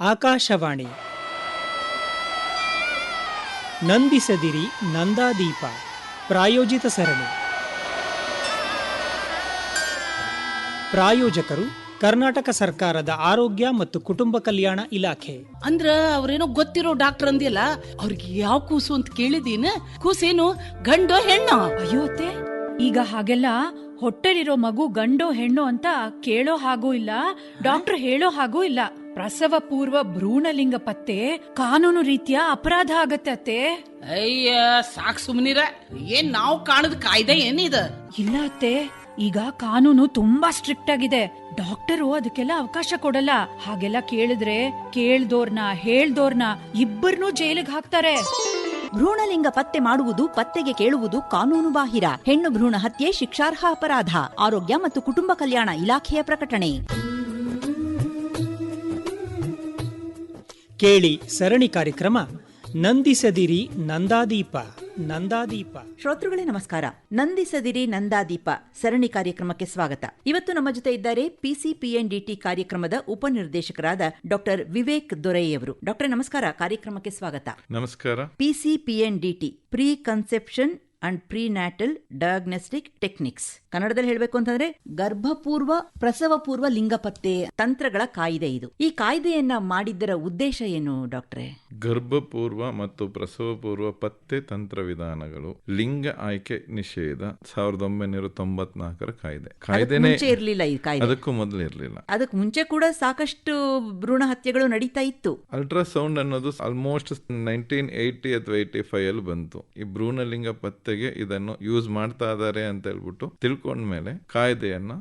ಆಕಾಶವಾಣಿ. ನಂದಿಸದಿರಿ ನಂದಾದೀಪ. ಪ್ರಾಯೋಜಿತ ಸರಣಿ. ಪ್ರಾಯೋಜಕರು ಕರ್ನಾಟಕ ಸರ್ಕಾರದ ಆರೋಗ್ಯ ಮತ್ತು ಕುಟುಂಬ ಕಲ್ಯಾಣ ಇಲಾಖೆ. ಅಂದ್ರ ಅವ್ರೇನೋ ಗೊತ್ತಿರೋ ಡಾಕ್ಟರ್ ಅಂದಿಲ್ಲ ಅವ್ರಿಗೆ ಯಾವ ಕೂಸು ಅಂತ ಕೇಳಿದೀನ. ಕೂಸೇನು ಗಂಡೋ ಹೆಣ್ಣೋ. ಅಯ್ಯೋತೆ ಈಗ ಹಾಗೆಲ್ಲ ಹೊಟ್ಟೆಲಿರೋ ಮಗು ಗಂಡೋ ಹೆಣ್ಣು ಅಂತ ಕೇಳೋ ಹಾಗೂ ಇಲ್ಲ ಡಾಕ್ಟರ್ ಹೇಳೋ ಹಾಗೂ ಇಲ್ಲ. ಪ್ರಸವ ಪೂರ್ವ ಭ್ರೂಣಲಿಂಗ ಪತ್ತೆ ಕಾನೂನು ರೀತಿಯ ಅಪರಾಧ ಆಗತ್ತೆ ಅತ್ತೆ. ಅಯ್ಯ ಸಾಕ್ ಸುಮ್ನಿರ. ಏನ್ ನಾವು ಕಾಣದ ಕಾಯ್ದೆ ಏನಿದ? ಇಲ್ಲ ಅತ್ತೆ ಈಗ ಕಾನೂನು ತುಂಬಾ ಸ್ಟ್ರಿಕ್ಟ್ ಆಗಿದೆ. ಡಾಕ್ಟರು ಅದಕ್ಕೆಲ್ಲ ಅವಕಾಶ ಕೊಡಲ್ಲ. ಹಾಗೆಲ್ಲ ಕೇಳಿದ್ರೆ ಕೇಳ್ದೋರ್ನ ಹೇಳ್ದೋರ್ನ ಇಬ್ಬರನ್ನೂ ಜೈಲಿಗೆ ಹಾಕ್ತಾರೆ. ಭ್ರೂಣಲಿಂಗ ಪತ್ತೆ ಮಾಡುವುದು, ಪತ್ತೆಗೆ ಕೇಳುವುದು ಕಾನೂನು ಬಾಹಿರ ಹೆಣ್ಣು ಭ್ರೂಣ ಹತ್ಯೆ ಶಿಕ್ಷಾರ್ಹ ಅಪರಾಧ. ಆರೋಗ್ಯ ಮತ್ತು ಕುಟುಂಬ ಕಲ್ಯಾಣ ಇಲಾಖೆಯ ಪ್ರಕಟಣೆ. ಕೇಳಿ ಸರಣಿ ಕಾರ್ಯಕ್ರಮ ನಂದಿಸದಿರಿ ನಂದಾದೀಪ. ನಂದಾದೀಪ. ಶ್ರೋತೃಗಳೇ ನಮಸ್ಕಾರ. ನಂದಿಸದಿರಿ ನಂದಾದೀಪ. ಸರಣಿ ಕಾರ್ಯಕ್ರಮಕ್ಕೆ ಸ್ವಾಗತ. ಇವತ್ತು ನಮ್ಮ ಜೊತೆ ಇದ್ದಾರೆ ಪಿಸಿಪಿಎನ್ಡಿಟಿ ಕಾರ್ಯಕ್ರಮದ ಉಪನಿರ್ದೇಶಕರಾದ ಡಾಕ್ಟರ್ ವಿವೇಕ್ ದೊರೆಯವರು. ಡಾಕ್ಟರ್ ನಮಸ್ಕಾರ. ಕಾರ್ಯಕ್ರಮಕ್ಕೆ ಸ್ವಾಗತ. ನಮಸ್ಕಾರ. PCPNDT pre conception and pre natal diagnostic techniques. ಕನ್ನಡದಲ್ಲಿ ಹೇಳಬೇಕು ಅಂತಂದ್ರೆ ಗರ್ಭಪೂರ್ವ ಪ್ರಸವ ಪೂರ್ವ ಲಿಂಗ ಪತ್ತೆ ತಂತ್ರಗಳ ಕಾಯ್ದೆ ಇದು. ಈ ಕಾಯ್ದೆಯನ್ನ ಮಾಡಿದ್ದರ ಉದ್ದೇಶ ಏನು ಡಾಕ್ಟ್ರೆ? ಗರ್ಭಪೂರ್ವ ಮತ್ತು ಪ್ರಸವ ಪೂರ್ವ ಪತ್ತೆ ತಂತ್ರ ವಿಧಾನಗಳು ಲಿಂಗ ಆಯ್ಕೆ ನಿಷೇಧ ಸಾವಿರದ ಒಂಬೈನೂರ ತೊಂಬತ್ನಾಲ್ಕರ ಕಾಯ್ದೆ. ಕಾಯ್ದೆನೇ ಇರ್ಲಿಲ್ಲ ಈ ಕಾಯ್ದೆ. ಅದಕ್ಕೂ ಮೊದಲು ಇರಲಿಲ್ಲ. ಅದಕ್ಕೆ ಮುಂಚೆ ಕೂಡ ಸಾಕಷ್ಟು ಭ್ರೂಣ ಹತ್ಯೆಗಳು ನಡೀತಾ ಇತ್ತು. ಅಲ್ಟ್ರಾಸೌಂಡ್ ಅನ್ನೋದು ಆಲ್ಮೋಸ್ಟ್ ನೈನ್ಟೀನ್ ಏಯ್ಟಿ ಅಥವಾ ಏಯ್ಟಿ ಫೈವ್ ಅಲ್ಲಿ ಬಂತು. ಈ ಭ್ರೂಣಲಿಂಗ ಪತ್ತೆಗೆ ಇದನ್ನು ಯೂಸ್ ಮಾಡ್ತಾ ಇದ್ದಾರೆ ಅಂತ ಹೇಳ್ಬಿಟ್ಟು ತಿಳ್ಕೊಂಡ್ಮೇಲೆ ಕಾಯ್ದೆಯನ್ನ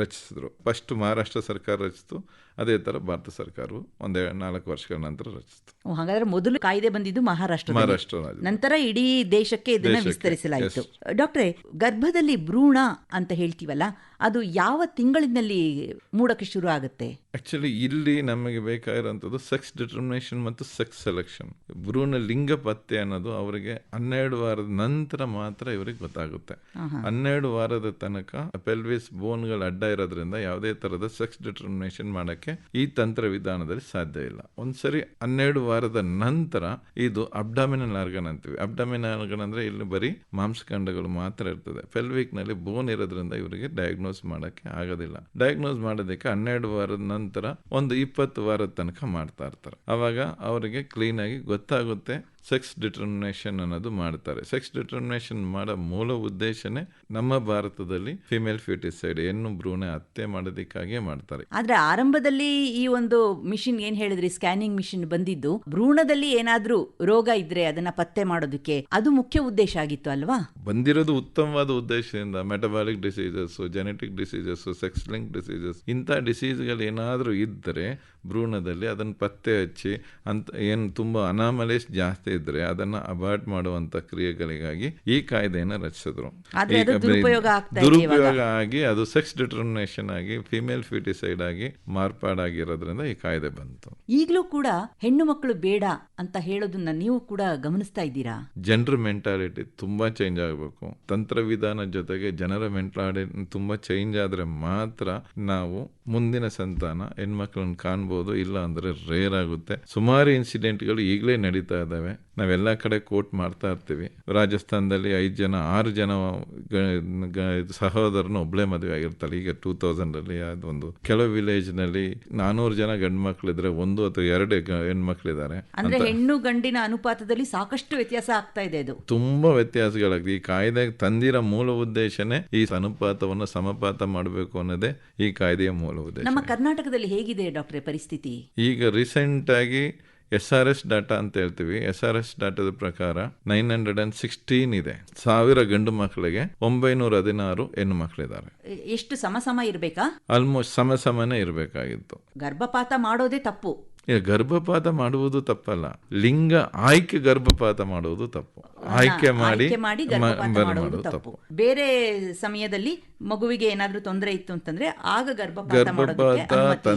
ರಚಿಸಿದ್ರು. ಫಸ್ಟ್ ಮಹಾರಾಷ್ಟ್ರ ಸರ್ಕಾರ ರಚಿಸಿತು ಅದೇ ತರ ಭಾರತ ಸರ್ಕಾರವು ಒಂದೇ ನಾಲ್ಕು ವರ್ಷಗಳ ನಂತರ ರಚಿಸಿತು. ಹಾಗಾದ್ರೆ ಮೊದಲು ಕಾಯ್ದೆ ಬಂದಿದ್ದು ಮಹಾರಾಷ್ಟ್ರ ಮಹಾರಾಷ್ಟ್ರ ನಂತರ ಇಡೀ ದೇಶಕ್ಕೆ ಇದನ್ನ ವಿಸ್ತರಿಸಲಾಯಿತು. ಡಾಕ್ಟ್ರೆ ಗರ್ಭದಲ್ಲಿ ಭ್ರೂಣ ಅಂತ ಹೇಳ್ತೀವಲ್ಲ ಅದು ಯಾವ ತಿಂಗಳಿನಲ್ಲಿ ಮೂಡಕ್ಕೆ ಶುರು ಆಗುತ್ತೆ? ಆಕ್ಚುಲಿ ಇಲ್ಲಿ ನಮಗೆ ಬೇಕಾಗಿರೋಂಥದ್ದು ಸೆಕ್ಸ್ ಡಿಟರ್ಮಿನೇಷನ್ ಮತ್ತು ಸೆಕ್ಸ್ ಸೆಲೆಕ್ಷನ್ ಭ್ರೂಣ ಲಿಂಗ ಪತ್ತೆ ಅನ್ನೋದು ಅವರಿಗೆ ಹನ್ನೆರಡು ವಾರದ ನಂತರ ಮಾತ್ರ ಇವರಿಗೆ ಗೊತ್ತಾಗುತ್ತೆ. ಹನ್ನೆರಡು ವಾರದ ತನಕ ಪೆಲ್ವಿಸ್ ಬೋನ್ಗಳ ಅಡ್ಡ ಇರೋದ್ರಿಂದ ಯಾವುದೇ ತರದ ಸೆಕ್ಸ್ ಡಿಟರ್ಮಿನೇಷನ್ ಮಾಡೋಕ್ಕೆ ಈ ತಂತ್ರ ವಿಧಾನದಲ್ಲಿ ಸಾಧ್ಯ ಇಲ್ಲ. ಒಂದ್ಸರಿ ಹನ್ನೆರಡು ವಾರದ ನಂತರ ಇದು ಅಬ್ಡಾಮಿನಲ್ ಆರ್ಗನ್ ಅಂತೀವಿ. ಅಬ್ಡಾಮಿನಲ್ ಆರ್ಗನ್ ಅಂದ್ರೆ ಇಲ್ಲಿ ಬರೀ ಮಾಂಸಖಂಡಗಳು ಮಾತ್ರ ಇರ್ತದೆ. ಫೆಲ್ವಿಕ್ನಲ್ಲಿ ಬೋನ್ ಇರೋದ್ರಿಂದ ಇವರಿಗೆ ಡಯಾಗ್ನೋಸ್ ಮಾಡೋಕ್ಕೆ ಆಗೋದಿಲ್ಲ. ಡಯಾಗ್ನೋಸ್ ಮಾಡೋದಕ್ಕೆ ಹನ್ನೆರಡು ವಾರದ ನಂತರ ಒಂದು ಇಪ್ಪತ್ತು ವಾರದ ತನಕ ಮಾಡ್ತಾ ಇರ್ತಾರೆ. ಅವಾಗ ಅವರಿಗೆ ಕ್ಲೀನ್ ಆಗಿ ಗೊತ್ತಾಗುತ್ತೆ ಸೆಕ್ಸ್ ಡಿಟರ್ಮಿನೇಷನ್ ಅನ್ನೋದು ಮಾಡ್ತಾರೆ. ಸೆಕ್ಸ್ ಡಿಟರ್ಮಿನೇಷನ್ ಮಾಡೋ ಮೂಲ ಉದ್ದೇಶನೇ ನಮ್ಮ ಭಾರತದಲ್ಲಿ ಫಿಮೇಲ್ ಫ್ಯೂಟಿಸೈಡ್ ಹೆಣ್ಣು ಭ್ರೂಣ ಹತ್ಯೆ ಮಾಡೋದಕ್ಕಾಗಿ ಮಾಡ್ತಾರೆ. ಆದ್ರೆ ಆರಂಭದಲ್ಲಿ ಈ ಒಂದು ಮಿಷಿನ್ ಏನ್ ಹೇಳಿದ್ರಿ? ಸ್ಕ್ಯಾನಿಂಗ್ ಮಿಷಿನ್ ಬಂದಿದ್ದು. ಭ್ರೂಣದಲ್ಲಿ ಏನಾದ್ರೂ ರೋಗ ಇದ್ರೆ ಅದನ್ನ ಪತ್ತೆ ಮಾಡೋದಕ್ಕೆ ಅದು ಮುಖ್ಯ ಉದ್ದೇಶ ಆಗಿತ್ತು ಅಲ್ವಾ? ಬಂದಿರೋದು ಉತ್ತಮವಾದ ಉದ್ದೇಶದಿಂದ metabolic diseases genetic diseases sex link diseases ಇಂಥ ಡಿಸೀಸ್ಗಳು ಏನಾದರೂ ಇದ್ದರೆ ಭ್ರೂಣದಲ್ಲಿ ಅದನ್ನು ಪತ್ತೆ ಹಚ್ಚಿ ಅಂತ ಏನು ತುಂಬ ಅನಾಮಲೇಸ್ ಜಾಸ್ತಿ ಇದ್ರೆ ಅದನ್ನು ಅಬಾರ್ಟ್ ಮಾಡುವಂತ ಕ್ರಿಯೆಗಳಿಗಾಗಿ ಈ ಕಾಯ್ದೆಯನ್ನು ರಚಿಸಿದ್ರು. ದುರುಪಯೋಗ ಆಗಿ ಅದು ಸೆಕ್ಸ್ ಡಿಟರ್ಮಿನೇಷನ್ ಆಗಿ ಫಿಮೇಲ್ ಫಿಟಿಸೈಡ್ ಆಗಿ ಮಾರ್ಪಾಡಾಗಿರೋದ್ರಿಂದ ಈ ಕಾಯ್ದೆ ಬಂತು. ಈಗಲೂ ಕೂಡ ಹೆಣ್ಣು ಮಕ್ಕಳು ಬೇಡ ಅಂತ ಹೇಳೋದನ್ನ ನೀವು ಕೂಡ ಗಮನಿಸ್ತಾ ಇದ್ದೀರಾ? ಜನರ ಮೆಂಟಾಲಿಟಿ ತುಂಬಾ ಚೇಂಜ್ ಆಗಬೇಕು. ತಂತ್ರವಿಧಾನ ಜೊತೆಗೆ ಜನರ ಮೆಂಟಾಲಿಟಿ ತುಂಬಾ ಚೇಂಜ್ ಆದ್ರೆ ಮಾತ್ರ ನಾವು ಮುಂದಿನ ಸಂತಾನ ಹೆಣ್ಮಕ್ಳನ್ನ ಕಾಣ್ಬೋದು. ಇಲ್ಲ ಅಂದ್ರೆ ರೇರ್ ಆಗುತ್ತೆ. ಸುಮಾರು ಇನ್ಸಿಡೆಂಟ್ಗಳು ಈಗಲೇ ನಡೀತಾ ಇದ್ದಾವೆ. ನಾವೆಲ್ಲ ಕಡೆ ಕೋರ್ಟ್ ಮಾಡ್ತಾ ಇರ್ತೀವಿ. ರಾಜಸ್ಥಾನದಲ್ಲಿ ಐದು ಜನ ಆರು ಜನ ಸಹೋದರನ ಒಬ್ಳೆ ಮದುವೆ ಆಗಿರ್ತಾರೆ ಈಗ ಟೂ ತೌಸಂಡ್ ಅಲ್ಲಿ ಅದೊಂದು. ಕೆಲವು ವಿಲೇಜ್ನಲ್ಲಿ ನಾನೂರು ಜನ ಗಂಡು ಮಕ್ಕಳಿದ್ರೆ ಒಂದು ಅಥವಾ ಎರಡು ಹೆಣ್ಮಕ್ಳಿದ್ದಾರೆ ಅಂದ್ರೆ ಹೆಣ್ಣು ಗಂಡಿನ ಅನುಪಾತದಲ್ಲಿ ಸಾಕಷ್ಟು ವ್ಯತ್ಯಾಸ ಆಗ್ತಾ ಇದೆ ಅದು. ತುಂಬಾ ವ್ಯತ್ಯಾಸಗಳಾಗಿದೆ ಈ ಕಾಯ್ದೆ ತಂದಿರೋ ಮೂಲ ಉದ್ದೇಶನೇ ಈ ಅನುಪಾತವನ್ನು ಸಮಪಾತ ಮಾಡಬೇಕು ಅನ್ನೋದೇ ಈ ಕಾಯ್ದೆಯ ಮೂಲ ಉದ್ದೇಶ. ನಮ್ಮ ಕರ್ನಾಟಕದಲ್ಲಿ ಹೇಗಿದೆ ಡಾಕ್ಟರ್ ಪರಿಸ್ಥಿತಿ? ಈಗ ರೀಸೆಂಟ್ ಆಗಿ ಎಸ್ ಆರ್ ಎಸ್ ಡಾಟಾ ಅಂತ ಹೇಳ್ತೀವಿ. ಎಸ್ ಆರ್ ಎಸ್ ಡಾಟಾದ ಪ್ರಕಾರ ನೈನ್ ಹಂಡ್ರೆಡ್ ಅಂಡ್ ಸಿಕ್ಸ್ಟೀನ್ ಇದೆ. ಸಾವಿರ ಗಂಡು ಮಕ್ಕಳಿಗೆ ಒಂಬೈನೂರ ಹದಿನಾರು ಹೆಣ್ಣು ಮಕ್ಕಳಿದ್ದಾರೆ ಎಷ್ಟು ಸಮ ಸಮ ಇರಬೇಕಾ? ಆಲ್ಮೋಸ್ಟ್ ಸಮ ಸಮನೇ ಇರಬೇಕಾಗಿತ್ತು. ಗರ್ಭಪಾತ ಮಾಡೋದೇ ತಪ್ಪು. ಗರ್ಭಪಾತ ಮಾಡುವುದು ತಪ್ಪಲ್ಲ. ಲಿಂಗ ಆಯ್ಕೆ ಗರ್ಭಪಾತ ಮಾಡುವುದು ತಪ್ಪು. ಆಯ್ಕೆ ಮಾಡಿ ಮಾಡಿ ತಪ್ಪು. ಬೇರೆ ಸಮಯದಲ್ಲಿ ಮಗುವಿಗೆ ಏನಾದರೂ ತೊಂದರೆ ಇತ್ತು ಅಂತಂದ್ರೆ ಆಗ ಗರ್ಭಪಾತ.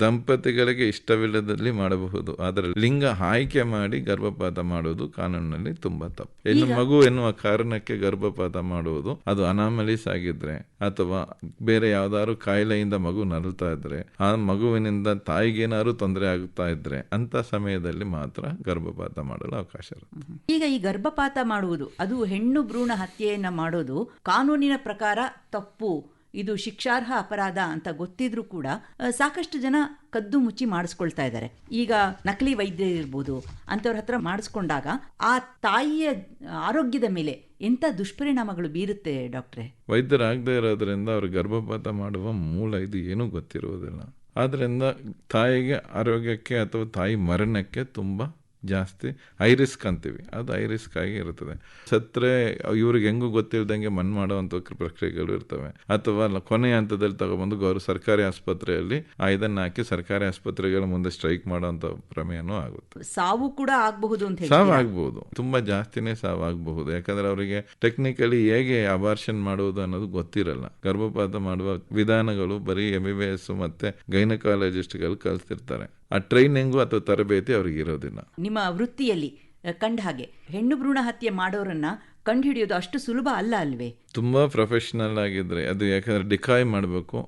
ದಂಪತಿಗಳಿಗೆ ಇಷ್ಟವಿಲ್ಲದಲ್ಲಿ ಮಾಡಬಹುದು. ಆದರೆ ಲಿಂಗ ಆಯ್ಕೆ ಮಾಡಿ ಗರ್ಭಪಾತ ಮಾಡುವುದು ಕಾನೂನಿನಲ್ಲಿ ತುಂಬಾ ತಪ್ಪು. ಇನ್ನು ಮಗು ಎನ್ನುವ ಕಾರಣಕ್ಕೆ ಗರ್ಭಪಾತ ಮಾಡುವುದು ಅದು ಅನಾಮಲೀಸ್ ಆಗಿದ್ರೆ ಅಥವಾ ಬೇರೆ ಯಾವ್ದಾದ್ರು ಕಾಯಿಲೆಯಿಂದ ಮಗು ನರಳ್ತಾ ಇದ್ರೆ ಆ ಮಗುವಿನಿಂದ ತಾಯಿಗೇನಾದ್ರು ತೊಂದರೆ ಆಗ್ತಾ ಇದ್ರೆ ಅಂತ ಸಮಯದಲ್ಲಿ ಮಾತ್ರ ಗರ್ಭಪಾತ ಮಾಡಲು ಅವಕಾಶ ಇರುತ್ತೆ. ಈಗ ಈ ಗರ್ಭಪಾತ ಮಾಡುವುದು ಅದು ಹೆಣ್ಣು ಭ್ರೂಣ ಹತ್ಯೆಯನ್ನ ಮಾಡೋದು ಕಾನೂನಿನ ಪ್ರಕಾರ ತಪ್ಪು. ಇದು ಶಿಕ್ಷಾರ್ಹ ಅಪರಾಧ ಅಂತ ಗೊತ್ತಿದ್ರೂ ಕೂಡ ಸಾಕಷ್ಟು ಜನ ಕದ್ದು ಮುಚ್ಚಿ ಮಾಡಿಸ್ಕೊಳ್ತಾ ಇದ್ದಾರೆ. ಈಗ ನಕಲಿ ವೈದ್ಯ ಇರ್ಬೋದು, ಅಂಥವ್ರ ಹತ್ರ ಮಾಡಿಸ್ಕೊಂಡಾಗ ಆ ತಾಯಿಯ ಆರೋಗ್ಯದ ಮೇಲೆ ಎಂಥ ದುಷ್ಪರಿಣಾಮಗಳು ಬೀರುತ್ತೆ ಡಾಕ್ಟ್ರೆ? ವೈದ್ಯರಾಗದೇ ಇರೋದ್ರಿಂದ ಅವ್ರು ಗರ್ಭಪಾತ ಮಾಡುವ ಮೂಲ ಇದು ಏನೂ ಗೊತ್ತಿರುವುದಿಲ್ಲ. ಆದ್ರಿಂದ ತಾಯಿಗೆ ಆರೋಗ್ಯಕ್ಕೆ ಅಥವಾ ತಾಯಿ ಮರಣಕ್ಕೆ ತುಂಬ ಜಾಸ್ತಿ ಐ ರಿಸ್ಕ್ ಅಂತೀವಿ. ಅದು ಐ ರಿಸ್ಕ್ ಆಗಿ ಇರ್ತದೆ ಸತ್ತರೆ ಇವ್ರಿಗೆ ಹೆಂಗೂ ಗೊತ್ತಿಲ್ದಂಗೆ ಮನ್ ಮಾಡುವಂಥ ಪ್ರಕ್ರಿಯೆಗಳು ಇರ್ತವೆ. ಅಥವಾ ಕೊನೆಯ ಹಂತದಲ್ಲಿ ತಗೊಬಂದು ಗೌರವ ಸರ್ಕಾರಿ ಆಸ್ಪತ್ರೆಯಲ್ಲಿ ಇದನ್ನ ಹಾಕಿ ಸರ್ಕಾರಿ ಆಸ್ಪತ್ರೆಗಳ ಮುಂದೆ ಸ್ಟ್ರೈಕ್ ಮಾಡುವಂಥ ಪ್ರಮೇಯನೂ ಆಗುತ್ತೆ. ಸಾವು ಕೂಡ ಆಗಬಹುದು ಅಂತ ಸಾವು ಆಗಬಹುದು. ತುಂಬಾ ಜಾಸ್ತಿನೇ ಸಾವು ಆಗಬಹುದು. ಯಾಕಂದ್ರೆ ಅವರಿಗೆ ಟೆಕ್ನಿಕಲಿ ಹೇಗೆ ಅಬಾರ್ಷನ್ ಮಾಡುವುದು ಅನ್ನೋದು ಗೊತ್ತಿರಲ್ಲ. ಗರ್ಭಪಾತ ಮಾಡುವ ವಿಧಾನಗಳು ಬರೀ ಎಂ ಬಿ ಬಿ ಎಸ್ ಮತ್ತೆ ಗೈನಕಾಲಜಿಸ್ಟ್ಗಳು ಕಲಿಸ್ತಿರ್ತಾರೆ ಆ ಟ್ರೈನಿಂಗು ಅಥವಾ ತರಬೇತಿ ಅವ್ರಿಗೆ ಇರೋದಿಲ್ಲ. ನಿಮ್ಮ ವೃತ್ತಿಯಲ್ಲಿ ಕಂಡ ಹಾಗೆ ಹೆಣ್ಣು ಭ್ರೂಣ ಹತ್ಯೆ ಮಾಡೋರನ್ನ ಕಂಡುಹಿಡಿಯೋದು ಅಷ್ಟು ಸುಲಭ ಅಲ್ಲ ಅಲ್ವೇ? ತುಂಬಾ ಪ್ರೊಫೆಷನಲ್ ಆಗಿದ್ರೆ ಅದು ಯಾಕಂದ್ರೆ ಡಿಕಾಯ್ ಮಾಡಬೇಕು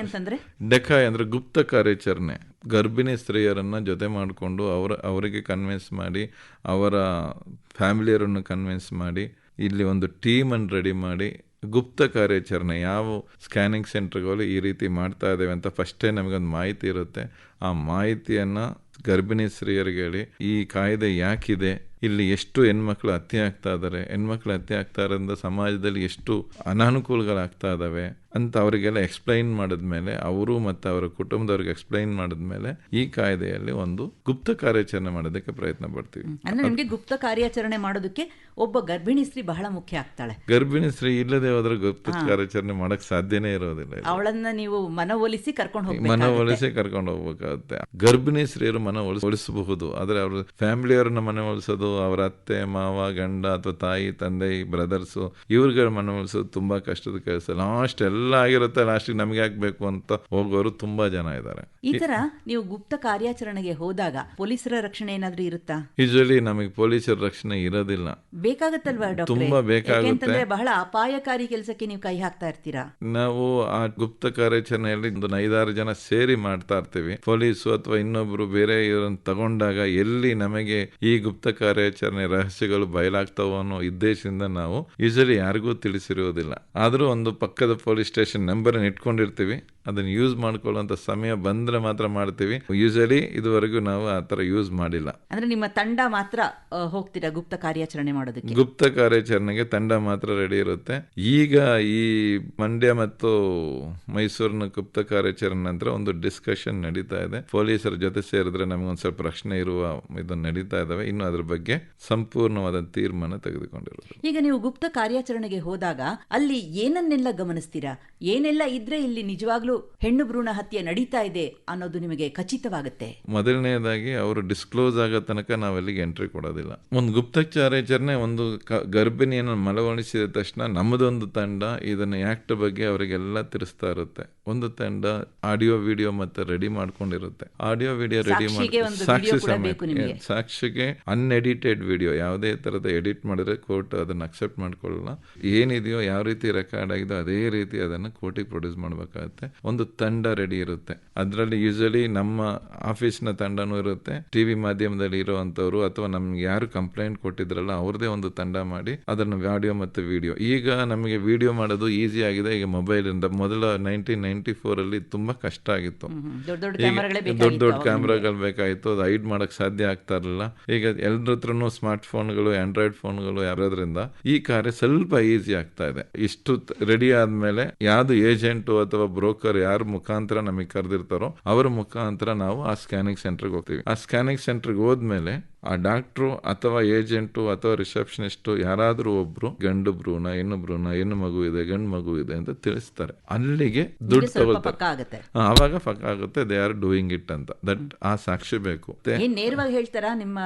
ಅಂತಂದ್ರೆ? ಡೆಕಾಯ್ ಅಂದ್ರೆ ಗುಪ್ತ ಕಾರ್ಯಾಚರಣೆ. ಗರ್ಭಿಣಿ ಸ್ತ್ರೀಯರನ್ನ ಜೊತೆ ಮಾಡಿಕೊಂಡು ಅವರ ಅವರಿಗೆ ಕನ್ವಿನ್ಸ್ ಮಾಡಿ ಅವರ ಫ್ಯಾಮಿಲಿಯರನ್ನು ಕನ್ವಿನ್ಸ್ ಮಾಡಿ ಇಲ್ಲಿ ಒಂದು ಟೀಮ್ ಅನ್ನು ರೆಡಿ ಮಾಡಿ ಗುಪ್ತ ಕಾರ್ಯಾಚರಣೆ, ಯಾವ ಸ್ಕ್ಯಾನಿಂಗ್ ಸೆಂಟರ್ಗಳು ಈ ರೀತಿ ಮಾಡ್ತಾ ಇದ್ದೇವೆ ಅಂತ ಫಸ್ಟೇ ನಮಗೊಂದು ಮಾಹಿತಿ ಇರುತ್ತೆ. ಆ ಮಾಹಿತಿಯನ್ನು ಗರ್ಭಿಣಿ ಸ್ತ್ರೀಯರಿಗೆ ಹೇಳಿ, ಈ ಕಾಯ್ದೆ ಯಾಕಿದೆ? ಇಲ್ಲಿ ಎಷ್ಟು ಹೆಣ್ಮಕ್ಳು ಹತ್ಯೆ ಆಗ್ತಾ ಇದ್ದಾರೆ ಹೆಣ್ಮಕ್ಳು ಹತ್ಯೆ ಆಗ್ತಾ ಇರೋದ್ರಿಂದ ಸಮಾಜದಲ್ಲಿ ಎಷ್ಟು ಅನಾನುಕೂಲಗಳಾಗ್ತಾ ಇದಾವೆ? ಅಂತ ಅವರಿಗೆಲ್ಲ ಎಕ್ಸ್ಪ್ಲೈನ್ ಮಾಡಿದ್ಮೇಲೆ ಅವರು ಮತ್ತು ಅವರ ಕುಟುಂಬದವ್ರಿಗೆ ಎಕ್ಸ್ಪ್ಲೈನ್ ಮಾಡಿದ್ಮೇಲೆ ಈ ಕಾಯ್ದೆಯಲ್ಲಿ ಒಂದು ಗುಪ್ತ ಕಾರ್ಯಾಚರಣೆ ಮಾಡೋದಕ್ಕೆ ಪ್ರಯತ್ನ ಪಡ್ತೀವಿ. ಅಂದ್ರೆ ನಿಮ್ಗೆ ಗುಪ್ತ ಕಾರ್ಯಾಚರಣೆ ಮಾಡೋದಕ್ಕೆ ಒಬ್ಬ ಗರ್ಭಿಣಿ ಸ್ತ್ರೀ ಬಹಳ ಮುಖ್ಯ ಆಗ್ತಾಳೆ. ಗರ್ಭಿಣಿ ಸ್ತ್ರೀ ಇಲ್ಲದೆ ಹೋದ್ರೆ ಗುಪ್ತ ಕಾರ್ಯಾಚರಣೆ ಮಾಡಕ್ ಸಾಧ್ಯನೇ ಇರೋದಿಲ್ಲ ಅವಳನ್ನ ನೀವು ಮನವೊಲಿಸಿ ಕರ್ಕೊಂಡು ಹೋಗಿ ಮನವೊಲಿಸಿ ಕರ್ಕೊಂಡು ಹೋಗ್ಬೇಕಾಗುತ್ತೆ. ಗರ್ಭಿಣಿ ಸ್ತ್ರೀಯರು ಮನವೊಲಿಸಬಹುದು ಆದ್ರೆ ಅವ್ರ ಫ್ಯಾಮಿಲಿಯವ್ರನ್ನ ಮನ ಒಲಿಸೋದು ಅವರ ಅತ್ತೆ ಮಾವ ಗಂಡ ಅಥವಾ ತಾಯಿ ತಂದೆ ಬ್ರದರ್ಸು ಇವ್ರಿಗೆ ಮನವೊಲಿಸೋದು ತುಂಬಾ ಕಷ್ಟದ ಕೆಲಸ. ಲಾಸ್ಟ್ ಎಲ್ಲ ಆಗಿರುತ್ತೆ ಲಾಸ್ಟಿಗೆ ನಮ್ಗೆ ಆಗ್ಬೇಕು ಅಂತ ಹೋಗೋರು ತುಂಬಾ ಜನ ಇದ್ದಾರೆ. ಈ ತರ ನೀವು ಗುಪ್ತ ಕಾರ್ಯಾಚರಣೆಗೆ ಹೋದಾಗ ಪೊಲೀಸರ ರಕ್ಷಣೆ ಏನಾದ್ರೂ ಇರುತ್ತಾ? ಯೂಶಲಿ ನಮಗೆ ಪೊಲೀಸರ ರಕ್ಷಣೆ ಇರೋದಿಲ್ಲ. ಬೇಕಾಗತ್ತಲ್ವಾ ತುಂಬಾ ಬೇಕಾಗುತ್ತೆ. ಬಹಳ ಅಪಾಯಕಾರಿ ಕೆಲಸಕ್ಕೆ ನೀವು ಕೈ ಹಾಕ್ತಾ ಇರ್ತೀರಾ? ನಾವು ಆ ಗುಪ್ತ ಕಾರ್ಯಾಚರಣೆಯಲ್ಲಿ ಒಂದು ಐದಾರು ಜನ ಸೇರಿ ಮಾಡ್ತಾ ಇರ್ತೀವಿ. ಪೊಲೀಸು ಅಥವಾ ಇನ್ನೊಬ್ರು ಬೇರೆ ಇವರನ್ನು ತಗೊಂಡಾಗ ಎಲ್ಲಿ ನಮಗೆ ಈ ಗುಪ್ತ ಕಾರ್ಯಾಚರಣೆ ರಹಸ್ಯಗಳು ಬಯಲಾಗ್ತಾವ ಅನ್ನೋ ಉದ್ದೇಶದಿಂದ ನಾವು ಯೂಶಲಿ ಯಾರಿಗೂ ತಿಳಿಸಿರುವುದಿಲ್ಲ. ಆದ್ರೂ ಒಂದು ಪಕ್ಕದ ಪೊಲೀಸ್ ಸ್ಟೇಷನ್ ನಂಬರನ್ನು ಇಟ್ಕೊಂಡಿರ್ತೀವಿ. ಅದನ್ನ ಯೂಸ್ ಮಾಡ್ಕೊಳ್ಳುವಂತ ಸಮಯ ಬಂದ್ರೆ ಮಾತ್ರ ಮಾಡ್ತೀವಿ. ಯೂಶಲಿ ಇದುವರೆಗೂ ನಾವು ಆ ತರ ಯೂಸ್ ಮಾಡಿಲ್ಲ. ಅಂದ್ರೆ ನಿಮ್ಮ ತಂಡ ಮಾತ್ರ ಹೋಗ್ತೀರಾ ಗುಪ್ತ ಕಾರ್ಯಾಚರಣೆ ಮಾಡೋದಕ್ಕೆ? ಗುಪ್ತ ಕಾರ್ಯಾಚರಣೆಗೆ ತಂಡ ಮಾತ್ರ ರೆಡಿ ಇರುತ್ತೆ. ಈಗ ಈ ಮಂಡ್ಯ ಮತ್ತು ಮೈಸೂರಿನ ಗುಪ್ತ ಕಾರ್ಯಾಚರಣೆ ನಂತರ ಒಂದು ಡಿಸ್ಕಷನ್ ನಡೀತಾ ಇದೆ. ಪೊಲೀಸರ ಜೊತೆ ಸೇರಿದ್ರೆ ನಮಗೊಂದು ಸ್ವಲ್ಪ ರಕ್ಷಣೆ ಇರುವ ಇದು ನಡೀತಾ ಇದಾವೆ. ಇನ್ನು ಅದ್ರ ಬಗ್ಗೆ ಸಂಪೂರ್ಣವಾದ ತೀರ್ಮಾನ ತೆಗೆದುಕೊಂಡಿರೋದು. ಈಗ ನೀವು ಗುಪ್ತ ಕಾರ್ಯಾಚರಣೆಗೆ ಹೋದಾಗ ಅಲ್ಲಿ ಏನನ್ನೆಲ್ಲ ಗಮನಿಸ್ತೀರಾ? ಏನೆಲ್ಲ ಇದ್ರೆ ಇಲ್ಲಿ ನಿಜವಾಗ್ಲೂ ಹೆಣ್ಣು ಭ್ರೂಣ ಹತ್ಯೆ ನಡೀತಾ ಇದೆ ಅನ್ನೋದು ನಿಮಗೆ ಖಚಿತವಾಗುತ್ತೆ. ಮೊದಲನೇದಾಗಿ ಅವರು ಡಿಸ್ಕ್ಲೋಸ್ ಆಗೋ ತನಕ ನಾವಲ್ಲಿಗೆ ಎಂಟ್ರಿ ಕೊಡೋದಿಲ್ಲ. ಒಂದು ಗುಪ್ತಚಾರಾಚರಣೆ ಒಂದು ಗರ್ಭಿಣಿಯನ್ನು ಮಲವಣಿಸಿದ ತಕ್ಷಣ ನಮ್ಮದೊಂದು ತಂಡ ಇದನ್ನು ಆಕ್ಟ್ ಬಗ್ಗೆ ಅವರಿಗೆಲ್ಲ ತಿಳಿಸ್ತಾ ಇರುತ್ತೆ. ಒಂದು ತಂಡ ಆಡಿಯೋ ವಿಡಿಯೋ ಮತ್ತೆ ರೆಡಿ ಮಾಡ್ಕೊಂಡಿರುತ್ತೆ. ಆಡಿಯೋ ವಿಡಿಯೋ ರೆಡಿ ಮಾಡಿ ಸಾಕ್ಷಿ ಸಮೇತ. ಸಾಕ್ಷಿಗೆ ಅನ್ಎಡಿಟೆಡ್ ವಿಡಿಯೋ ಯಾವುದೇ ತರದ ಎಡಿಟ್ ಮಾಡಿದ್ರೆ ಕೋರ್ಟ್ ಅದನ್ನ ಅಕ್ಸೆಪ್ಟ್ ಮಾಡ್ಕೊಳ್ಳಲ್ಲ ಏನಿದೆಯೋ ಯಾವ ರೀತಿ ರೆಕಾರ್ಡ್ ಆಗಿದೋ ಅದೇ ರೀತಿ ಅದನ್ನ ಕೋರ್ಟಿಗೆ ಪ್ರೊಡ್ಯೂಸ್ ಮಾಡ್ಬೇಕಾಗುತ್ತೆ. ಒಂದು ತಂಡ ರೆಡಿ ಇರುತ್ತೆ. ಅದರಲ್ಲಿ ಯೂಶಲಿ ನಮ್ಮ ಆಫೀಸ್ನ ತಂಡನೂ ಇರುತ್ತೆ. ಟಿವಿ ಮಾಧ್ಯಮದಲ್ಲಿ ಇರುವಂತವ್ರು ಅಥವಾ ನಮ್ಗೆ ಯಾರು ಕಂಪ್ಲೇಂಟ್ ಕೊಟ್ಟಿದ್ರಲ್ಲ ಅವ್ರದೇ ಒಂದು ತಂಡ ಮಾಡಿ ಅದನ್ನ ಆಡಿಯೋ ಮತ್ತು ವಿಡಿಯೋ ಈಗ ನಮಗೆ ವಿಡಿಯೋ ಮಾಡೋದು ಈಸಿ ಆಗಿದೆ. ಈಗ ಮೊಬೈಲ್ ಇಂದ ಮೊದಲ ನೈನ್ಟೀನ್ ಫೋರ್ ಅಲ್ಲಿ ತುಂಬಾ ಕಷ್ಟ ಆಗಿತ್ತು. ದೊಡ್ಡ ದೊಡ್ಡ ಕ್ಯಾಮ್ರಾಗಳು ಬೇಕಾಗಿತ್ತು ಅದು ಹೈಡ್ ಮಾಡಕ್ ಸಾಧ್ಯ ಆಗ್ತಾ ಇರಲಿಲ್ಲ. ಈಗ ಎಲ್ಲರ ಹತ್ರನು ಸ್ಮಾರ್ಟ್ ಫೋನ್ಗಳು ಆಂಡ್ರಾಯ್ಡ್ ಫೋನ್ಗಳು ಯಾರೋದ್ರಿಂದ ಈ ಕಾರ್ಯ ಸ್ವಲ್ಪ ಈಸಿ ಆಗ್ತಾ ಇದೆ. ಇಷ್ಟು ರೆಡಿ ಆದ್ಮೇಲೆ ಯಾವ್ದು ಏಜೆಂಟು ಅಥವಾ ಬ್ರೋಕರ್ ಯಾರ ಮುಖಾಂತರ ನಮಗೆ ಕರೆದಿರ್ತಾರೋ ಅವರ ಮುಖಾಂತರ ನಾವು ಆ ಸ್ಕ್ಯಾನಿಂಗ್ ಸೆಂಟರ್ಗೆ ಹೋಗ್ತೀವಿ. ಆ ಸ್ಕ್ಯಾನಿಂಗ್ ಸೆಂಟರ್ಗೆ ಹೋದ್ಮೇಲೆ ಆ ಡಾಕ್ಟ್ರು ಅಥವಾ ಏಜೆಂಟು ಅಥವಾ ರಿಸೆಪ್ಷನಿಸ್ಟು ಯಾರಾದರೂ ಒಬ್ರು ಗಂಡು ಭ್ರೂಣ ಹೆಣ್ಣು ಭ್ರೂಣ ಹೆಣ್ಣು ಮಗು ಇದೆ ಗಂಡು ಮಗು ಇದೆ ಅಂತ ತಿಳಿಸ್ತಾರೆ. ಅಲ್ಲಿಗೆ ದುಡ್ಡು ತಗೊಳ್ತಾರೆ ಪಕ್ಕ ಅವಾಗ ಫಕ್ ಆಗುತ್ತೆ ದೇ ಆರ್ ಡೂಯಿಂಗ್ ಇಟ್ ಅಂತ. ದಟ್ ಆ ಸಾಕ್ಷಿ ಬೇಕು. ನೇರವಾಗಿ ಹೇಳ್ತಾರಾ ನಿಮ್ಮ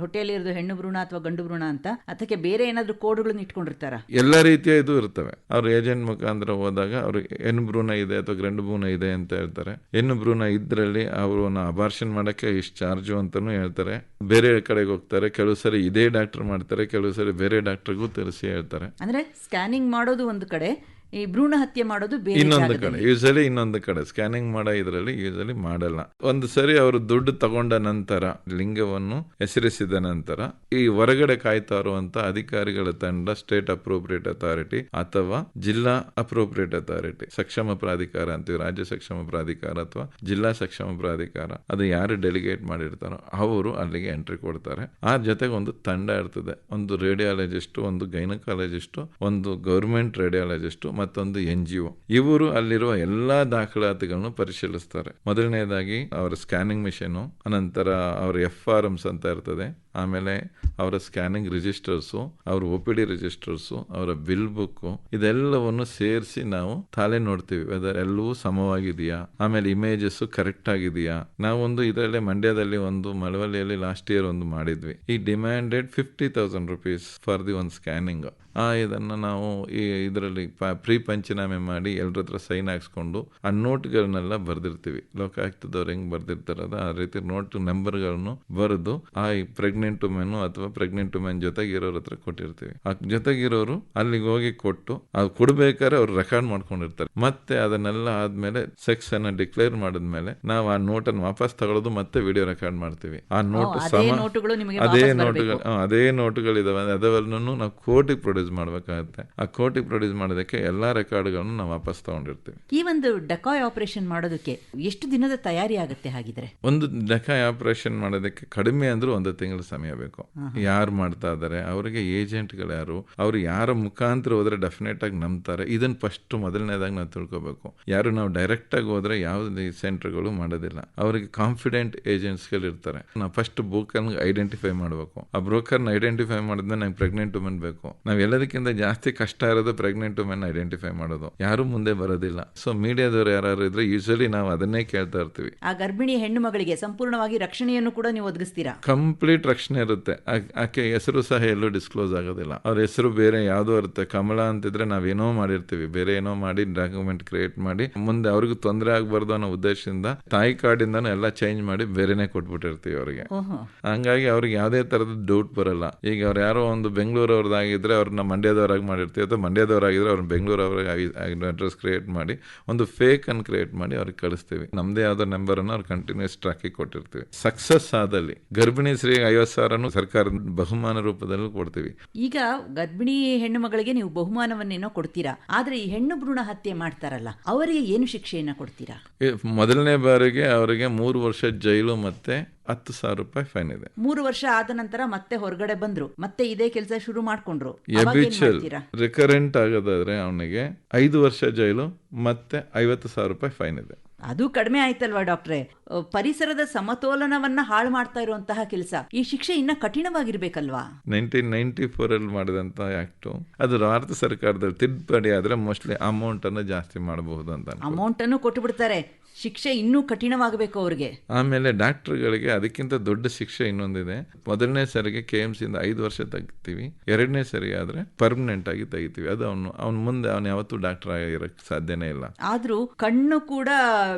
ಹೋಟೆಲ್ ಇರೋದು ಹೆಣ್ಣು ಭ್ರೂಣ ಅಥವಾ ಗಂಡು ಭ್ರೂಣ ಅಂತ? ಅದಕ್ಕೆ ಬೇರೆ ಏನಾದ್ರು ಕೋಡ್ಗಳನ್ನ ಇಟ್ಕೊಂಡಿರ್ತಾರ? ಎಲ್ಲ ರೀತಿಯ ಇದು ಇರ್ತವೆ. ಅವ್ರ ಏಜೆಂಟ್ ಮುಖಾಂತರ ಹೋದಾಗ ಅವ್ರು ಹೆಣ್ಣು ಭ್ರೂಣ ಇದೆ ಅಥವಾ ಗಂಡು ಭ್ರೂಣ ಇದೆ ಅಂತ ಹೇಳ್ತಾರೆ. ಹೆಣ್ಣು ಭ್ರೂಣ ಇದ್ರಲ್ಲಿ ಅವ್ರನ್ನ ಅಬಾರ್ಷನ್ ಮಾಡಕ್ಕೆ ಇಷ್ಟು ಚಾರ್ಜು ಅಂತಾನು ಹೇಳ್ತಾರೆ. ಬೇರೆ ಕಡೆಗೆ ಹೋಗ್ತಾರೆ, ಕೆಲವು ಸರಿ ಇದೇ ಡಾಕ್ಟರ್ ಮಾಡ್ತಾರೆ, ಕೆಲವು ಸರಿ ಬೇರೆ ಡಾಕ್ಟರ್ಗೂ ತರಿಸಿ ಹೇಳ್ತಾರೆ. ಅಂದ್ರೆ ಸ್ಕ್ಯಾನಿಂಗ್ ಮಾಡೋದು ಒಂದು ಕಡೆ ಈ ಭ್ರೂಣ ಹತ್ಯೆ ಮಾಡೋದು ಬೇರೆ ಇನ್ನೊಂದು. ಕಡೆ ಯೂಸಲಿ ಇನ್ನೊಂದು ಕಡೆ ಸ್ಕ್ಯಾನಿಂಗ್ ಮಾಡೋ ಇದರಲ್ಲಿ ಯೂಸಲಿ ಮಾಡಲ್ಲ ಒಂದು ಸರಿ ಅವರು ದುಡ್ಡು ತಗೊಂಡ ನಂತರ ಲಿಂಗವನ್ನು ಹೆಸರಿಸಿದ ನಂತರ ಈ ಹೊರಗಡೆ ಕಾಯ್ತಾ ಇರುವಂತ ಅಧಿಕಾರಿಗಳ ತಂಡ ಸ್ಟೇಟ್ ಅಪ್ರೋಪ್ರಿಯೇಟ್ ಅಥಾರಿಟಿ ಅಥವಾ ಜಿಲ್ಲಾ ಅಪ್ರೋಪ್ರಿಯೇಟ್ ಅಥಾರಿಟಿ ಸಕ್ಷಮ ಪ್ರಾಧಿಕಾರ ಅಂತೀವಿ ರಾಜ್ಯ ಸಕ್ಷಮ ಪ್ರಾಧಿಕಾರ ಅಥವಾ ಜಿಲ್ಲಾ ಸಕ್ಷಮ ಪ್ರಾಧಿಕಾರ ಅದು ಯಾರು ಡೆಲಿಗೇಟ್ ಮಾಡಿರ್ತಾರೋ ಅವರು ಅಲ್ಲಿಗೆ ಎಂಟ್ರಿ ಕೊಡ್ತಾರೆ ಆ ಜೊತೆಗೆ ಒಂದು ತಂಡ ಇರ್ತದೆ ಒಂದು ರೇಡಿಯಾಲಜಿಸ್ಟ್ ಒಂದು ಗೈನಕಾಲಜಿಸ್ಟ್ ಒಂದು ಗೌರ್ಮೆಂಟ್ ರೇಡಿಯಾಲಜಿಸ್ಟ್ ಮತ್ತೊಂದು ಎನ್ ಜಿ ಒ ಇವರು ಅಲ್ಲಿರುವ ಎಲ್ಲಾ ದಾಖಲಾತಿಗಳನ್ನು ಪರಿಶೀಲಿಸ್ತಾರೆ. ಮೊದಲನೇದಾಗಿ ಅವರ ಸ್ಕ್ಯಾನಿಂಗ್ ಮಿಷಿನ್ ಅನಂತರ ಅವರ ಎಫ್ ಆರ್ ಎಮ್ಸ್ ಅಂತ ಇರ್ತದೆ. ಆಮೇಲೆ ಅವರ ಸ್ಕ್ಯಾನಿಂಗ್ ರಿಜಿಸ್ಟರ್ಸು, ಅವ್ರ ಒ ಪಿ ಡಿ ರಿಜಿಸ್ಟರ್ಸು, ಅವರ ಬಿಲ್ ಬುಕ್ಕು, ಇದೆಲ್ಲವನ್ನು ಸೇರಿಸಿ ನಾವು ತಾಲೆ ನೋಡ್ತೀವಿ. ವೆದರ್ ಎಲ್ಲವೂ ಸಮವಾಗಿದೆಯಾ? ಆಮೇಲೆ ಇಮೇಜಸ್ ಕರೆಕ್ಟ್ ಆಗಿದೆಯಾ? ನಾವೊಂದು ಇದರಲ್ಲಿ ಮಂಡ್ಯದಲ್ಲಿ ಒಂದು, ಮಳವಳ್ಳಿಯಲ್ಲಿ ಲಾಸ್ಟ್ ಇಯರ್ ಒಂದು ಮಾಡಿದ್ವಿ. ಈ demanded fifty thousand rupees for the ಒಂದು ಸ್ಕ್ಯಾನಿಂಗ್ ಆ ಇದನ್ನು ನಾವು ಈ ಇದರಲ್ಲಿ ಪ್ರೀ ಪಂಚನಾಮೆ ಮಾಡಿ ಎಲ್ಲರ ಹತ್ರ ಸೈನ್ ಹಾಕ್ಸ್ಕೊಂಡು ಆ ನೋಟ್ಗಳನ್ನೆಲ್ಲ ಬರ್ದಿರ್ತೀವಿ. ಲೋಕಾಯುಕ್ತದವ್ರು ಹೆಂಗ್ ಬರ್ದಿರ್ತಾರದ ಆ ರೀತಿ ನೋಟ್ ನಂಬರ್ಗಳನ್ನು ಬರೆದು ಆ ಪ್ರೆಗ್ನೆಂಟ್ ವುಮೆನ್ ಅಥವಾ ಪ್ರೆಗ್ನೆಂಟ್ ವುಮೆನ್ ಜೊತೆಗಿರೋರ ಹತ್ರ ಕೊಟ್ಟಿರ್ತೀವಿ. ಆ ಜೊತೆಗಿರೋರು ಅಲ್ಲಿಗೆ ಹೋಗಿ ಕೊಟ್ಟು ಅದು ಕೊಡ್ಬೇಕಾದ್ರೆ ಅವ್ರು ರೆಕಾರ್ಡ್ ಮಾಡ್ಕೊಂಡಿರ್ತಾರೆ. ಮತ್ತೆ ಅದನ್ನೆಲ್ಲ ಆದ್ಮೇಲೆ ಸೆಕ್ಸ್ ಅನ್ನ ಡಿಕ್ಲೇರ್ ಮಾಡಿದ್ಮೇಲೆ ನಾವು ಆ ನೋಟನ್ನು ವಾಪಸ್ ತಗೊಳ್ಳೋದು ಮತ್ತೆ ವಿಡಿಯೋ ರೆಕಾರ್ಡ್ ಮಾಡ್ತೀವಿ. ಆ ನೋಟ್ ಅದೇ ನೋಟುಗಳು ಅದೇ ನೋಟುಗಳು ಬರ್ಬೇಕು. ಹಾ, ಅದೇ ನೋಟುಗಳಿದಾವೆ ಅದೆಲ್ಲನೂ ನಾವು ಕೋರ್ಟಿಗೆ ಪ್ರೊಡ್ಯೂಸ್ ಮಾಡ್ಬೇಕಾಗುತ್ತೆ. ಆ ಕೋರ್ಟಿಗೆ ಪ್ರೊಡ್ಯೂಸ್ ಮಾಡೋದಕ್ಕೆ ಎಲ್ಲಾ ರೆಕಾರ್ಡ್ಗಳನ್ನು ನಾವು ವಾಪಸ್ ತಗೊಂಡಿರ್ತೀವಿ. ಈ ಒಂದು ಡಕಾಯ್ ಆಪರೇಷನ್ ಮಾಡೋದಕ್ಕೆ ಎಷ್ಟು ದಿನದ ತಯಾರಿ ಆಗುತ್ತೆ ಹಾಗಿದ್ರೆ? ಒಂದು ಡಕಾಯ್ ಆಪರೇಷನ್ ಮಾಡೋದಕ್ಕೆ ಕಡಿಮೆ ಅಂದ್ರೂ ಒಂದು ತಿಂಗಳ ಸಮಯ ಬೇಕು. ಯಾರು ಮಾಡ್ತಾ ಇದ್ದಾರೆ? ಅವರಿಗೆ ಏಜೆಂಟ್ಗಳು ಯಾರು? ಅವ್ರು ಯಾರ ಮುಖಾಂತರ ಹೋದ್ರೆ ಡೆಫಿನೆಟ್ ಆಗಿ ನಂಬ್ತಾರೆ? ಇದನ್ನ ಫಸ್ಟ್ ಮೊದಲನೇದಾಗಿ ನಾವು ತಿಳ್ಕೊಬೇಕು. ಯಾರು ನಾವು ಡೈರೆಕ್ಟ್ ಆಗಿ ಹೋದ್ರೆ ಸೆಂಟರ್ ಸೆಂಟರ್ಗಳು ಮಾಡೋದಿಲ್ಲ. ಅವರಿಗೆ ಕಾನ್ಫಿಡೆಂಟ್ ಏಜೆಂಟ್ಸ್ಗಳು ಇರ್ತಾರೆ. ನಾವು ಫಸ್ಟ್ ಬ್ರೋಕರ್ ಐಡೆಂಟಿಫೈ ಮಾಡಬೇಕು. ಆ ಬ್ರೋಕರ್ನ ಐಡೆಂಟಿಫೈ ಮಾಡಿದ್ರೆ ನಂಗೆ ಪ್ರೆಗ್ನೆಂಟ್ ವುಮೆನ್ ಬೇಕು. ನಾವು ಎಲ್ಲದಕ್ಕಿಂತ ಜಾಸ್ತಿ ಕಷ್ಟ ಇರೋದು ಪ್ರೆಗ್ನೆಂಟ್ ವುಮೆನ್ ಐಡೆಂಟಿಫೈ ಮಾಡೋದು. ಯಾರು ಮುಂದೆ ಬರೋದಿಲ್ಲ. ಸೊ ಮೀಡಿಯಾದವರು ಯಾರು ಇದ್ರೆ ಯೂಶಲಿ ನಾವು ಅದನ್ನೇ ಕೇಳ್ತಾ ಇರ್ತೀವಿ. ಆ ಗರ್ಭಿಣಿ ಹೆಣ್ಣು ಮಗಳಿಗೆ ಸಂಪೂರ್ಣವಾಗಿ ರಕ್ಷಣೆಯನ್ನು ಕೂಡ ನೀವು ಒದಗಿಸ್ತೀರಾ? ಕಂಪ್ಲೀಟ್ ರಕ್ಷಣೆ ಇರುತ್ತೆ. ಆ- ಆಕೆ ಹೆಸರು ಸಹ ಎಲ್ಲೂ ಡಿಸ್ಕ್ಲೋಸ್ ಆಗೋದಿಲ್ಲ. ಅವ್ರ ಹೆಸರು ಬೇರೆ ಯಾವುದೋ ಇರುತ್ತೆ. ಕಮಲ ಅಂತಿದ್ರೆ ನಾವೇನೋ ಮಾಡಿರ್ತೀವಿ. ಬೇರೆ ಏನೋ ಮಾಡಿ ಡಾಕ್ಯುಮೆಂಟ್ ಕ್ರಿಯೇಟ್ ಮಾಡಿ ಮುಂದೆ ಅವ್ರಿಗೂ ತೊಂದರೆ ಆಗಬಾರ್ದು ಅನ್ನೋ ಉದ್ದೇಶದಿಂದ ತಾಯಿ ಕಾರ್ಡಿಂದನೂ ಎಲ್ಲ ಚೇಂಜ್ ಮಾಡಿ ಬೇರೆನೆ ಕೊಟ್ಬಿಟ್ಟಿರ್ತೀವಿ ಅವ್ರಿಗೆ. ಹಂಗಾಗಿ ಅವ್ರಿಗೆ ಯಾವುದೇ ತರದ ಡೌಟ್ ಬರಲ್ಲ. ಈಗ ಅವ್ರು ಯಾರೋ ಒಂದು ಬೆಂಗಳೂರವ್ರದ್ದಾಗಿದ್ರೆ ಅವ್ರನ್ನ ಮಂಡ್ಯದವರಾಗಿ ಮಾಡಿರ್ತೀವಿ ಅಥವಾ ಮಂಡ್ಯದವರಾಗಿದ್ರೆ ಅವ್ರನ್ನ ಬೆಂಗಳೂರವ್ರಿಗೆ ಅಡ್ರೆಸ್ ಕ್ರಿಯೇಟ್ ಮಾಡಿ ಒಂದು ಫೇಕ್ ಅನ್ನು ಕ್ರಿಯೇಟ್ ಮಾಡಿ ಅವ್ರಿಗೆ ಕಳಿಸ್ತೀವಿ. ನಮ್ದೇ ಯಾವ್ದೋ ನಂಬರ್ ಅನ್ನು ಅವ್ರು ಕಂಟಿನ್ಯೂಸ್ ಟ್ರ್ಯಾಕಿಗೆ ಕೊಟ್ಟಿರ್ತೀವಿ. ಸಕ್ಸಸ್ ಆದಲ್ಲಿ ಗರ್ಭಿಣಿ ಸ್ತ್ರೀ ಐವತ್ತು ಸಾವಿರನು ಸರ್ಕಾರ ಬಹುಮಾನ ರೂಪದಲ್ಲೂ ಕೊಡ್ತೀವಿ. ಈಗ ಗರ್ಭಿಣಿ ಹೆಣ್ಣು ಮಗಳಿಗೆ ನೀವು ಬಹುಮಾನವನ್ನೇನೋ ಕೊಡ್ತೀರಾ ಆದ್ರೆ ಈ ಹೆಣ್ಣು ಭ್ರೂಣ ಹತ್ಯೆ ಮಾಡ್ತಾರಲ್ಲ ಅವರಿಗೆ ಏನು ಶಿಕ್ಷೆಯನ್ನ ಕೊಡ್ತೀರಾ? ಮೊದಲನೇ ಬಾರಿಗೆ ಅವರಿಗೆ ಮೂರು ವರ್ಷ ಜೈಲು ಮತ್ತೆ ಹತ್ತು ಸಾವಿರ ರೂಪಾಯಿ ಫೈನ್ ಇದೆ. ಮೂರು ವರ್ಷ ಆದ ನಂತರ ಮತ್ತೆ ಹೊರಗಡೆ ಬಂದ್ರು ಮತ್ತೆ ಇದೇ ಕೆಲಸ ಶುರು ಮಾಡ್ಕೊಂಡ್ರು. ರಿಕರೆಂಟ್ ಆಗೋದಾದ್ರೆ ಅವನಿಗೆ ಐದು ವರ್ಷ ಜೈಲು ಮತ್ತೆ ಐವತ್ತು ಸಾವಿರ ರೂಪಾಯಿ ಫೈನ್ ಇದೆ. ಅದು ಕಡಿಮೆ ಆಯ್ತಲ್ವಾ ಡಾಕ್ಟ್ರೆ? ಪರಿಸರದ ಸಮತೋಲನವನ್ನ ಹಾಳು ಮಾಡ್ತಾ ಇರುವಂತಹ ಕೆಲಸ. ಈ ಶಿಕ್ಷೆ ಇನ್ನ ಕಠಿಣವಾಗಿರ್ಬೇಕಲ್ವಾ? ನೈನ್ಟೀನ್ ನೈನ್ಟಿ ಫೋರ್ ಅಲ್ಲಿ ಮಾಡಿದಂತ ಆಕ್ಟ್ ಅದು ಭಾರತ ಸರ್ಕಾರದಲ್ಲಿ ತಿದ್ದುಪಡಿ ಆದ್ರೆ ಮೋಸ್ಟ್ಲಿ ಅಮೌಂಟ್ ಅನ್ನು ಜಾಸ್ತಿ ಮಾಡಬಹುದು ಅಂತ ಅಮೌಂಟ್ ಅನ್ನು ಕೊಟ್ಟು ಬಿಡ್ತಾರೆ ಶಿಕ್ಷೆ ಇನ್ನೂ ಕಠಿಣವಾಗಬೇಕು ಅವ್ರಿಗೆ. ಆಮೇಲೆ ಡಾಕ್ಟರ್ಗಳಿಗೆ ಅದಕ್ಕಿಂತ ದೊಡ್ಡ ಶಿಕ್ಷೆ ಇನ್ನೊಂದಿದೆ. ಮೊದಲನೇ ಸರಿಗೆ ಕೆ ಎಂ ಸಿಯಿಂದ ಐದು ವರ್ಷ ತೆಗಿತೀವಿ. ಎರಡನೇ ಸರಿ ಆದ್ರೆ ಪರ್ಮನೆಂಟ್ ಆಗಿ ತೆಗಿತೀವಿ. ಅದು ಅವನು ಅವನ ಮುಂದೆ ಅವನು ಯಾವತ್ತೂ ಡಾಕ್ಟರ್ ಆಗಿರಕ್ ಸಾಧ್ಯನೇ ಇಲ್ಲ. ಆದ್ರೂ ಕಣ್ಣು ಕೂಡ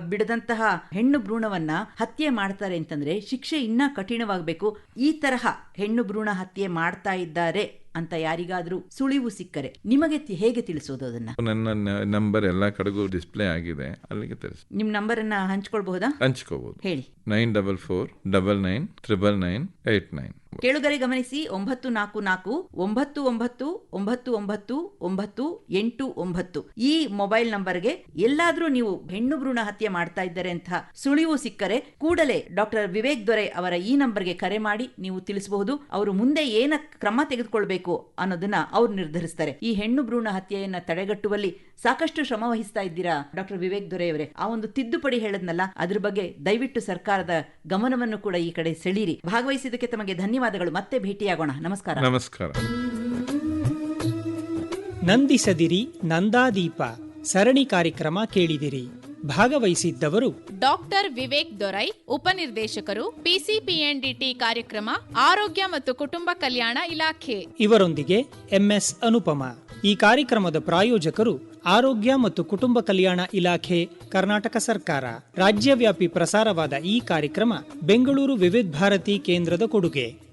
ಬಿಡದಂತಹ ಹೆಣ್ಣು ಭ್ರೂಣವನ್ನ ಹತ್ಯೆ ಮಾಡ್ತಾರೆ ಅಂತಂದ್ರೆ ಶಿಕ್ಷೆ ಇನ್ನ ಕಠಿಣವಾಗಬೇಕು. ಈ ತರಹ ಹೆಣ್ಣು ಭ್ರೂಣ ಹತ್ಯೆ ಮಾಡ್ತಾ ಇದ್ದಾರೆ. ಅಂತ ಯಾರಿಗಾದ್ರೂ ಸುಳಿವು ಸಿಕ್ಕರೆ ನಿಮಗೆ ಹೇಗೆ ತಿಳಿಸೋದು ಅದನ್ನ? ನನ್ನ ನಂಬರ್ ಎಲ್ಲಾ ಕಡೆಗೂ ಡಿಸ್ಪ್ಲೇ ಆಗಿದೆ ಅಲ್ಲಿಗೆ ತರಿಸಿ. ನಿಮ್ ನಂಬರ್ ಅನ್ನ ಹಂಚ್ಕೊಳ್ಬಹುದಾ? ಹಂಚ್ಕೋಬಹುದು ಹೇಳಿ. Nine double four double nine triple nine eight nine. ಕೇಳುಗರೆ ಗಮನಿಸಿ ಒಂಬತ್ತು ನಾಲ್ಕು ನಾಲ್ಕು, ಒಂಬತ್ತು ಒಂಬತ್ತು ಒಂಬತ್ತು ಒಂಬತ್ತು ಒಂಬತ್ತು ಎಂಟು ಒಂಬತ್ತು. ಈ ಮೊಬೈಲ್ ನಂಬರ್ಗೆ ಎಲ್ಲಾದ್ರೂ ನೀವು ಹೆಣ್ಣು ಭ್ರೂಣ ಹತ್ಯೆ ಮಾಡ್ತಾ ಇದ್ದಾರೆ ಅಂತ ಸುಳಿವು ಸಿಕ್ಕರೆ ಕೂಡಲೇ ಡಾಕ್ಟರ್ ವಿವೇಕ್ ದೊರೆ ಅವರ ಈ ನಂಬರ್ಗೆ ಕರೆ ಮಾಡಿ ನೀವು ತಿಳಿಸಬಹುದು. ಅವರು ಮುಂದೆ ಏನ ಕ್ರಮ ತೆಗೆದುಕೊಳ್ಬೇಕು ಅನ್ನೋದನ್ನ ಅವ್ರು ನಿರ್ಧರಿಸ್ತಾರೆ. ಈ ಹೆಣ್ಣು ಭ್ರೂಣ ಹತ್ಯೆಯನ್ನ ತಡೆಗಟ್ಟುವಲ್ಲಿ ಸಾಕಷ್ಟು ಶ್ರಮ ವಹಿಸ್ತಾ ಇದ್ದೀರಾ ಡಾಕ್ಟರ್ ವಿವೇಕ್ ದೊರೆ ಅವರೇ? ಆ ಒಂದು ತಿದ್ದುಪಡಿ ಹೇಳದ್ನಲ್ಲ, ಅದ್ರ ಬಗ್ಗೆ ದಯವಿಟ್ಟು ಸರ್ಕಾರದ ಗಮನವನ್ನು ಕೂಡ ಈ ಕಡೆ ಸೆಳೀರಿ. ಭಾಗವಹಿಸಿದ್ದಕ್ಕೆ ತಮಗೆ ಧನ್ಯವಾದಗಳು. ಮತ್ತೆ ಭೇಟಿಯಾಗೋಣ. ನಮಸ್ಕಾರ. ನಮಸ್ಕಾರ. ನಂದಿಸದಿರಿ ನಂದಾದೀಪ ಸರಣಿ ಕಾರ್ಯಕ್ರಮ ಕೇಳಿದಿರಿ. ಭಾಗವಹಿಸಿದ್ದವರು ಡಾಕ್ಟರ್ ವಿವೇಕ್ ದೊರೈ ಉಪನಿರ್ದೇಶಕರು ಪಿಸಿಪಿಎನ್ಡಿಟಿ ಕಾರ್ಯಕ್ರಮ ಆರೋಗ್ಯ ಮತ್ತು ಕುಟುಂಬ ಕಲ್ಯಾಣ ಇಲಾಖೆ. ಇವರೊಂದಿಗೆ ಎಂಎಸ್ ಅನುಪಮ. ಈ ಕಾರ್ಯಕ್ರಮದ ಪ್ರಾಯೋಜಕರು ಆರೋಗ್ಯ ಮತ್ತು ಕುಟುಂಬ ಕಲ್ಯಾಣ ಇಲಾಖೆ ಕರ್ನಾಟಕ ಸರ್ಕಾರ. ರಾಜ್ಯವ್ಯಾಪಿ ಪ್ರಸಾರವಾದ ಈ ಕಾರ್ಯಕ್ರಮ ಬೆಂಗಳೂರು ವಿವಿಧ ಭಾರತಿ ಕೇಂದ್ರದ ಕೊಡುಗೆ.